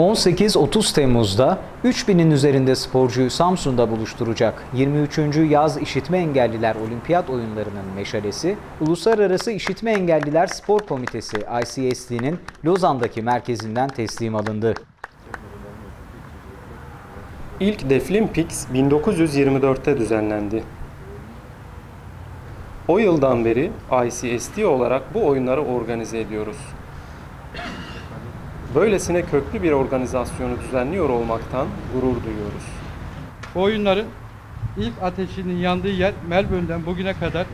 18-30 Temmuz'da 3000'in üzerinde sporcuyu Samsun'da buluşturacak 23. Yaz İşitme Engelliler Olimpiyat Oyunları'nın meşalesi, Uluslararası İşitme Engelliler Spor Komitesi ICSD'nin Lozan'daki merkezinden teslim alındı. İlk Deaflympics 1924'te düzenlendi. O yıldan beri ICSD olarak bu oyunları organize ediyoruz. Böylesine köklü bir organizasyonu düzenliyor olmaktan gurur duyuyoruz. Bu oyunların ilk ateşinin yandığı yer Melbourne'den bugüne kadar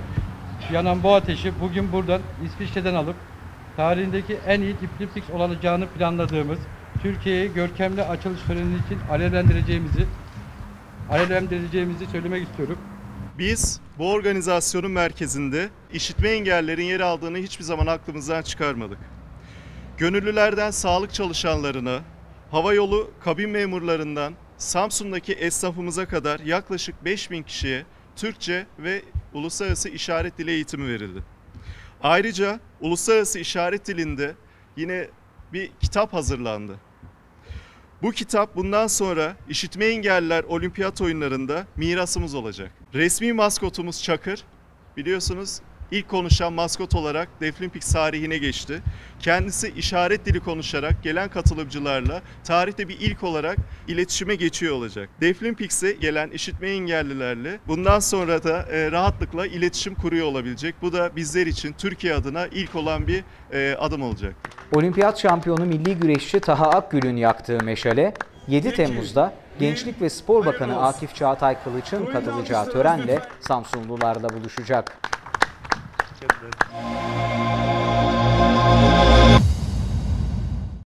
yanan bu ateşi bugün buradan İsviçre'den alıp tarihindeki en iyi Deaflympics olacağını planladığımız Türkiye'yi görkemli açılış töreni için alevlendireceğimizi alevlendireceğimizi söylemek istiyorum. Biz bu organizasyonun merkezinde işitme engellerin yer aldığını hiçbir zaman aklımızdan çıkarmadık. Gönüllülerden sağlık çalışanlarına, havayolu kabin memurlarından Samsun'daki esnafımıza kadar yaklaşık 5000 kişiye Türkçe ve uluslararası işaret dili eğitimi verildi. Ayrıca uluslararası işaret dilinde yine bir kitap hazırlandı. Bu kitap bundan sonra işitme engelliler olimpiyat oyunlarında mirasımız olacak. Resmi maskotumuz Çakır. Biliyorsunuz ilk konuşan maskot olarak Deaflympics tarihine geçti. Kendisi işaret dili konuşarak gelen katılımcılarla tarihte bir ilk olarak iletişime geçiyor olacak. Deaflympics'e gelen işitme engellilerle bundan sonra da e, rahatlıkla iletişim kuruyor olabilecek. Bu da bizler için Türkiye adına ilk olan bir e, adım olacak. Olimpiyat şampiyonu milli güreşçi Taha Akgül'ün yaktığı meşale 7 Temmuz'da Gençlik ve Spor Bakanı Akif Çağatay Kılıç'ın katılacağı törenle Samsunlularla buluşacak. Hoşçakalın.